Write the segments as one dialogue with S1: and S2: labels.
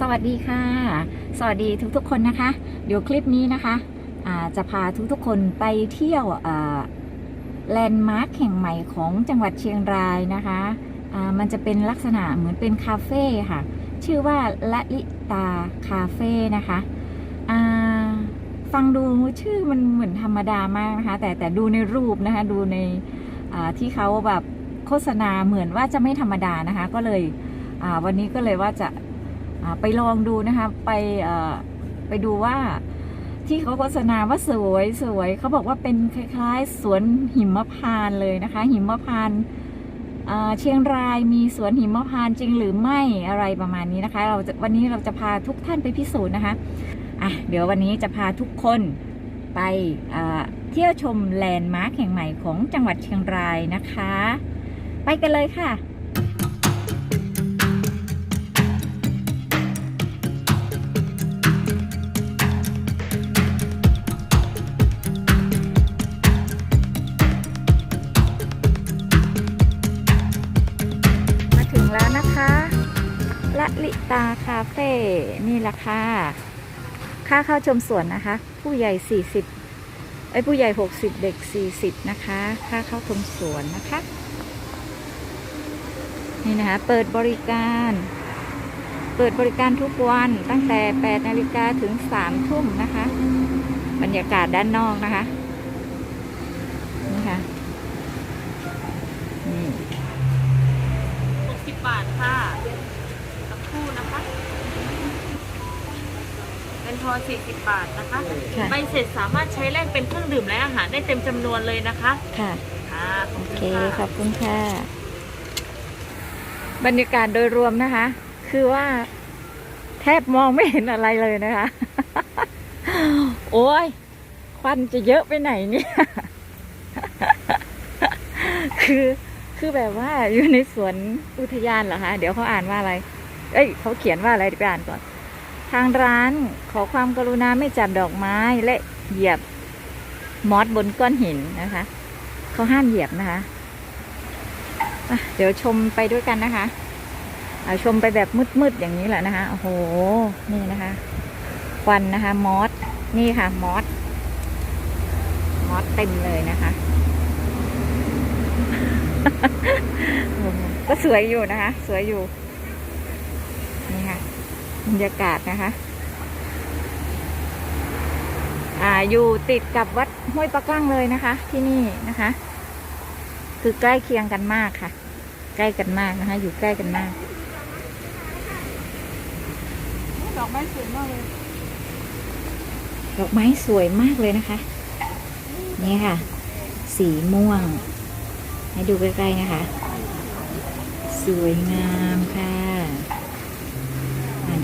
S1: สวัสดีค่ะ สวัสดีทุกๆคนนะคะ เดี๋ยวคลิปนี้นะคะจะพาทุกๆคนไปเที่ยวแลนด์มาร์คแห่งใหม่ของจังหวัดเชียงรายนะคะมันจะเป็นลักษณะเหมือนเป็นคาเฟ่ค่ะ ชื่อว่าละลิตาคาเฟ่นะคะฟังดูชื่อมันเหมือนธรรมดามากนะคะ แต่แต่ดูในรูปนะคะ ดูในที่เขาแบบโฆษณาเหมือนว่าจะไม่ธรรมดานะคะ ก็เลยวันนี้ก็เลยว่าจะ ไปลองดูนะคะ ไปไปดูว่าที่เขาโฆษณาว่าสวยสวยเขาบอกว่าเป็นคล้ายๆ สวนหิมพานต์เลยนะคะ หิมพานต์เชียงรายมีสวนหิมพานต์จริงหรือไม่อะไรประมาณนี้นะคะ เราจะวันนี้เราจะพาทุกท่านไปพิสูจน์นะคะอะเดี๋ยววันนี้จะพาทุกคนไปเที่ยวชมแลนด์มาร์คแห่งใหม่ของจังหวัดเชียงรายนะคะ ไปกันเลยค่ะ ละลิตาคาเฟ่นี่แหละค่ะค่าเข้าชมสวนนะคะ ผู้ใหญ่ 40ไอ้ผู้ใหญ่ 60 เด็ก 40 นะคะ ค่าเข้าชมสวนนะคะ นี่นะคะ เปิดบริการ เปิดบริการทุกวันตั้งแต่ 8 นาฬิกาถึง 3 ทุ่มนะคะ บรรยากาศด้านนอกนะคะ
S2: ทอน40 บาทนะคะ
S1: ค่ะ
S2: ใบเสร็จสามารถใช้แลกเป็นเครื่องดื่มและอาหารได้เต็มจำนวนเลยนะคะ
S1: ค่ะ
S2: ค่ะข
S1: โอ
S2: อบคุณ
S1: เค
S2: ค่ะ
S1: ขอบคุณค่ะ บรรยากาศโดยรวมนะคะ คือว่าแทบมองไม่เห็นอะไรเลยนะคะ โอ้ย ควันจะเยอะไปไหนเนี่ย คือ คือแบบว่าอยู่ในสวนอุทยานเหรอคะ เดี๋ยวเขาอ่านว่าอะไร เอ้ย เขาเขียนว่าอะไรเดี๋ยวไปอ่านก่อน ทางร้านขอความกรุณาไม่จับดอกไม้และเหยียบมอสบนก้อนหินนะคะ เขาห้ามเหยียบนะคะะเดี๋ยวชมไปด้วยกันนะคะชมไปแบบมืดๆอย่างนี้แหละนะคะ โอ้โห นี่นะคะ ควันนะคะ มอส นี่ค่ะ มอส มอสเต็มเลยนะคะ ก็สวยอยู่นะคะ สวยอยู่ นี่ค่ะ บรรยากาศนะคะ อ่าอยู่ติดกับวัดห้วยปะกั้งเลยนะคะ ที่นี่นะคะ คือใกล้เคียงกันมากค่ะ ใกล้กันมากนะคะ อยู่ใกล้กันมาก
S2: ดอกไม้สวยมากเลย
S1: ดอกไม้สวยมากเลยนะคะ นี่ค่ะ สีม่วง ให้ดูใกล้ๆนะคะ สวยงามค่ะ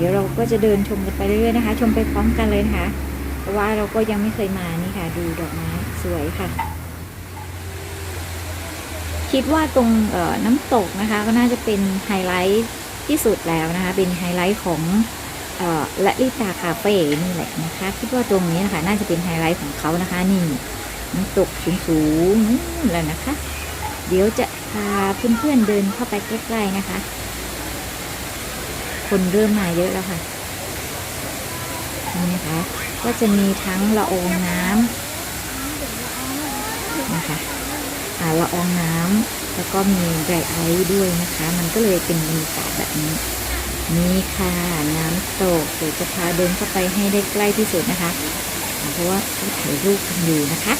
S1: ดี๋ยวเราก็จะเดินชมกันไปเรื่อยๆนะคะ ชมไปพร้อมกันเลยนะคะ เพราะว่าเราก็ยังไม่เคยมานี่ค่ะ ดูดอกไม้สวยค่ะ คิดว่าตรงน้ำตกนะคะ ก็น่าจะเป็นไฮไลท์ที่สุดแล้วนะคะ เป็นไฮไลท์ของออละลิตาคาเฟ่นี่แหละนะคะ คิดว่าตรงนี้นะคะน่าจะเป็นไฮไลท์ของเขานะคะ นี่น้ำตกสูงๆแล้วนะคะ เดี๋ยวจะพาเพื่อนๆเดินเข้าไปใกล้ๆนะคะ คนเริ่มมาเยอะแล้วค่ะนี่นะคะก็จะมีทั้งละอองน้ำนะคะอ่าละอองน้ำแล้วก็มีไดไอซ์ด้วยนะคะ มันก็เลยเป็นบรรยากาศแบบนี้นี่ค่ะน้ำตกเดี๋ยวจะพาเดินเข้าไปให้ได้ใกล้ที่สุดนะคะ เพราะว่าเขาถ่ายรูปกันอยู่นะคะ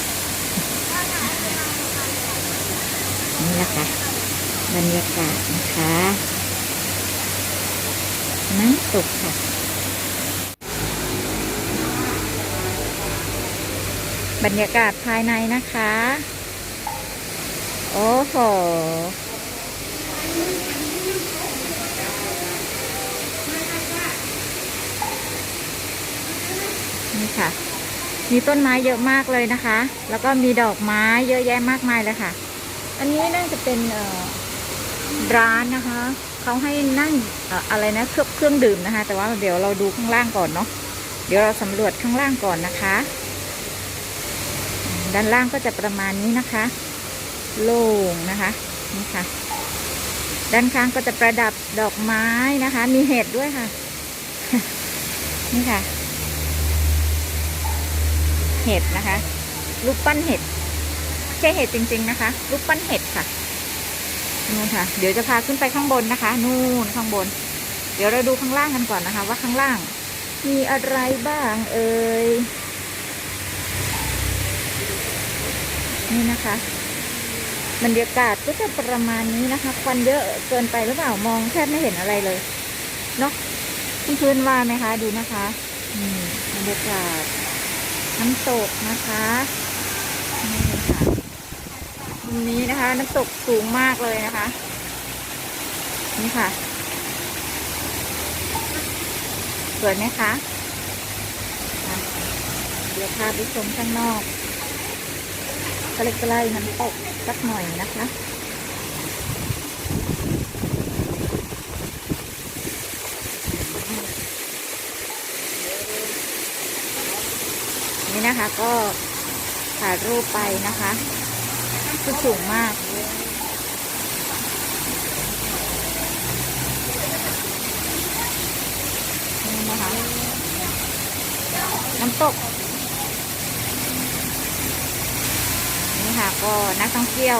S1: นี่แหละค่ะบรรยากาศนะคะ น้ำตกค่ะ บรรยากาศภายในนะคะ โอ้โหนี่ค่ะ มีต้นไม้เยอะมากเลยนะคะ แล้วก็มีดอกไม้เยอะแยะมากมายเลยค่ะ อันนี้น่าจะเป็นร้านนะคะ เขาให้นั่งอะไรนะเครื่องเครื่องดื่มนะคะ แต่ว่าเดี๋ยวเราดูข้างล่างก่อนเนาะเดี๋ยวเราสำรวจข้างล่างก่อนนะคะ ด้านล่างก็จะประมาณนี้นะคะ โล่งนะคะนี่ค่ะ ด้านข้างก็จะประดับดอกไม้นะคะ มีเห็ดด้วยค่ะ นี่ค่ะ เห็ดนะคะรูปปั้นเห็ดใช่เห็ดจริง ๆ นะคะรูปปั้นเห็ดค่ะ นู่นค่ะ เดี๋ยวจะพาขึ้นไปข้างบนนะคะ นู่นข้างบน เดี๋ยวเราดูข้างล่างกันก่อนนะคะ ว่าข้างล่าง มีอะไรบ้างเอ่ยนี่นะคะบรรยากาศก็จะประมาณนี้นะคะควันเยอะเกินไปหรือเปล่ามองแทบไม่เห็นอะไรเลยเนาะพื้นว่าไหมคะ ดูนะคะนี่บรรยากาศน้ำตกนะคะนี่ค่ะ มุมนี้นะคะ น้ำตกสูงมากเลยนะคะ นี่ค่ะ สวยไหมคะอะเดี๋ยวพาไปชมข้างนอกใกล้ๆน้ำตกสักหน่อยนะคะนี่นะคะก็ถ่ายรูปไปนะคะ คือสูงมาก นี่นะคะ น้ำตก นี่ค่ะ ก็นักท่องเที่ยว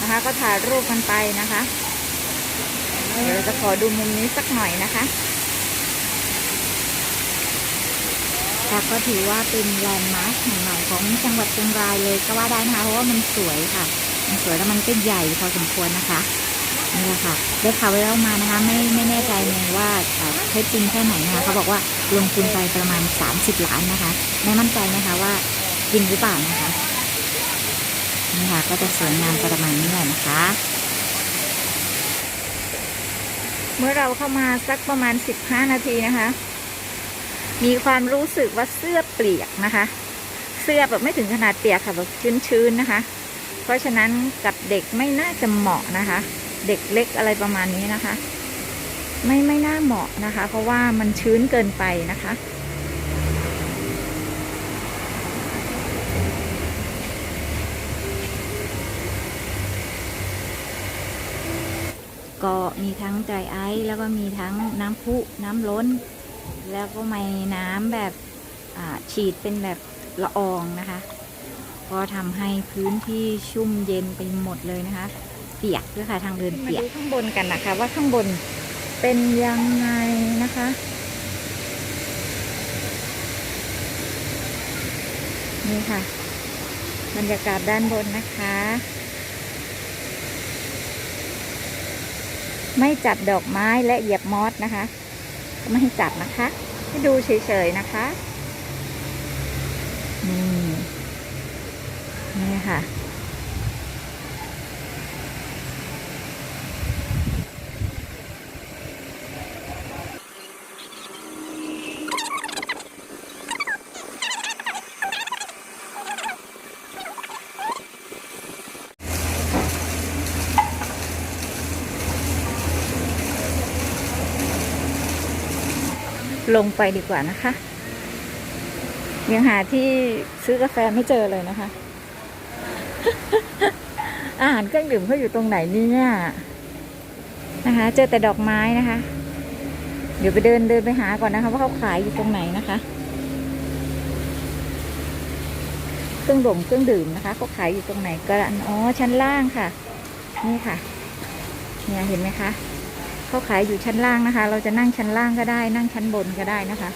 S1: นะคะ ก็ถ่ายรูปกันไปนะคะ เดี๋ยวจะขอดูมุมนี้สักหน่อยนะคะ ค่ะก็ถือว่าเป็นแลนด์มาร์คแห่งใหม่ของจังหวัดเชียงรายเลยก็ว่าได้นะคะเพราะว่ามันสวยค่ะ มันสวยแล้วมันก็ใหญ่พอสมควรนะคะนี่แหละค่ะได้ข่าวไว้แล้วมานะคะไม่ไม่แน่ใจเลยว่าเท็จจริงแค่ไหนนะคะเขาบอกว่าลงทุนไปประมาณ 30 ล้านนะคะไม่มั่นใจนะคะว่าจริงหรือเปล่านะคะนี่ค่ะก็จะสวยงามประมาณนี้แหละนะคะ เมื่อเราเข้ามาสักประมาณ 15 นาทีนะคะ มีความรู้สึกว่าเสื้อเปียกนะคะ เสื้อแบบไม่ถึงขนาดเปียกค่ะแบบชื้นๆนะคะ เพราะฉะนั้นกับเด็กไม่น่าจะเหมาะนะคะ เด็กเล็กอะไรประมาณนี้นะคะ ไม่ไม่น่าเหมาะนะคะ เพราะว่ามันชื้นเกินไปนะคะก็มีทั้งใจไอซ์แล้วก็มีทั้งน้ำพุน้ำล้น แล้วก็ไมีน้ำแบบฉีดเป็นแบบละอองนะคะ ก็ทำให้พื้นที่ชุ่มเย็นไปหมดเลยนะคะ เปียกด้วยค่ะทางเดินเปียกข้างบนกันนะคะ ว่าข้างบนเป็นยังไงนะคะ นี่ค่ะ บรรยากาศด้านบนนะคะ ไม่จับดอกไม้และเหยียบมอสนะคะ ไม่ให้จับนะคะ ให้ดูเฉยๆนะคะ นี่ นี่ค่ะ ลงไปดีกว่านะคะ ยังหาที่ซื้อกาแฟไม่เจอเลยนะคะ อาหารเครื่องดื่มเขาอยู่ตรงไหนเนี่ยนะคะ เจอแต่ดอกไม้นะคะ เดี๋ยวไปเดินเดินไปหาก่อนนะคะว่าเขาขายอยู่ตรงไหนนะคะ เครื่องดื่มเครื่องดื่มนะคะเขาขายอยู่ตรงไหนก็อ๋อชั้นล่างค่ะ นี่ค่ะ เนี่ยเห็นไหมคะ เขาขายอยู่ชั้นล่างนะคะ เราจะนั่งชั้นล่างก็ได้ นั่งชั้นบนก็ได้นะคะ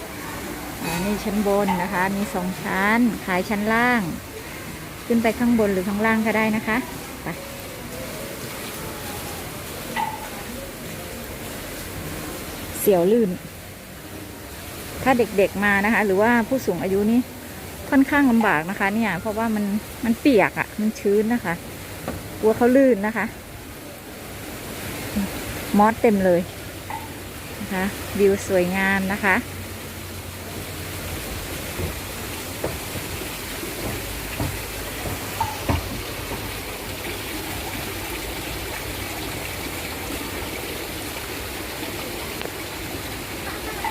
S1: อ่านี่ชั้นบนนะคะ มีสองชั้น ขายชั้นล่าง ขึ้นไปข้างบนหรือข้างล่างก็ได้นะคะไปเสียวลื่น ถ้าเด็กๆมานะคะ หรือว่าผู้สูงอายุนี่ค่อนข้างลำบากนะคะ เนี่ย เพราะว่ามันมันเปียกอะ่ะ มันชื้นนะคะ กลัวเขาลื่นนะคะ มอสเต็มเลยนะคะวิวสวยงามนะคะ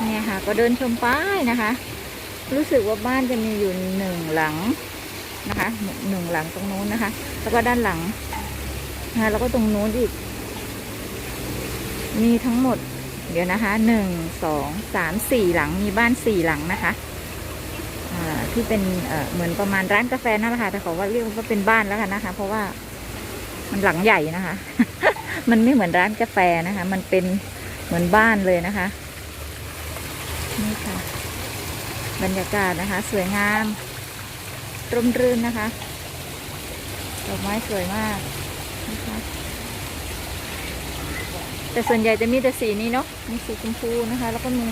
S1: เนี่ยค่ะ ก็เดินชมป้ายนะคะ รู้สึกว่าบ้านจะมีอยู่หนึ่งหลังนะคะหนึ่งหลังตรงนู้นนะคะ แล้วก็ด้านหลังนะคะแล้วก็ตรงนู้นอีก มีทั้งหมด เดี๋ยวนะคะหนึ่งสองสามสี่หลังมีบ้านสี่หลังนะคะที่เป็นเอ่อเหมือนประมาณร้านกาแฟนั่นแหละค่ะแต่เขาว่าเรียกว่าเป็นบ้านแล้วกันนะคะ เพราะว่ามันหลังใหญ่นะคะ มันไม่เหมือนร้านกาแฟนะคะ มันเป็นเหมือนบ้านเลยนะคะนี่ค่ะ บรรยากาศนะคะ สวยงามร่มรื่นนะคะดอกไม้สวยมากนะคะ แต่ส่วนใหญ่จะมีแต่สีนี้เนาะ มีสีชมพูนะคะ แล้วก็มี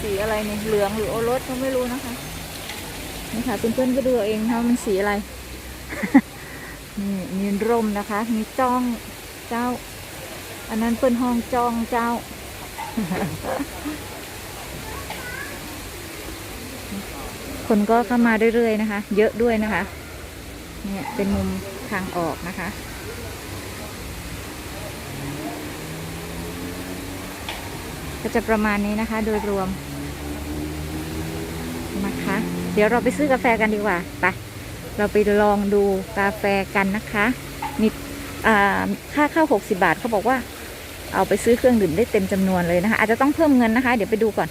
S1: สีอะไรเนี่ย เหลืองหรือโอรสก็ไม่รู้นะคะ นี่ค่ะเพื่อนๆก็ดูเอาเองนะคะมันสีอะไร นี่มีร่มนะคะ มีจ้องเจ้า อันนั้นเป็นห้องจองเจ้า คนก็เข้ามาเรื่อยๆนะคะ เยอะด้วยนะคะ เนี่ยเป็นมุมทางออกนะคะ ก็จะประมาณนี้นะคะ โดยรวมนะคะ เดี๋ยวเราไปซื้อกาแฟกันดีกว่าไปเราไปลองดูกาแฟกันนะคะ มีอ่าค่าเข้า 60 บาทเขาบอกว่า เอาไปซื้อเครื่องดื่มได้เต็มจำนวนเลยนะคะ อาจจะต้องเพิ่มเงินนะคะ เดี๋ยวไปดูก่อน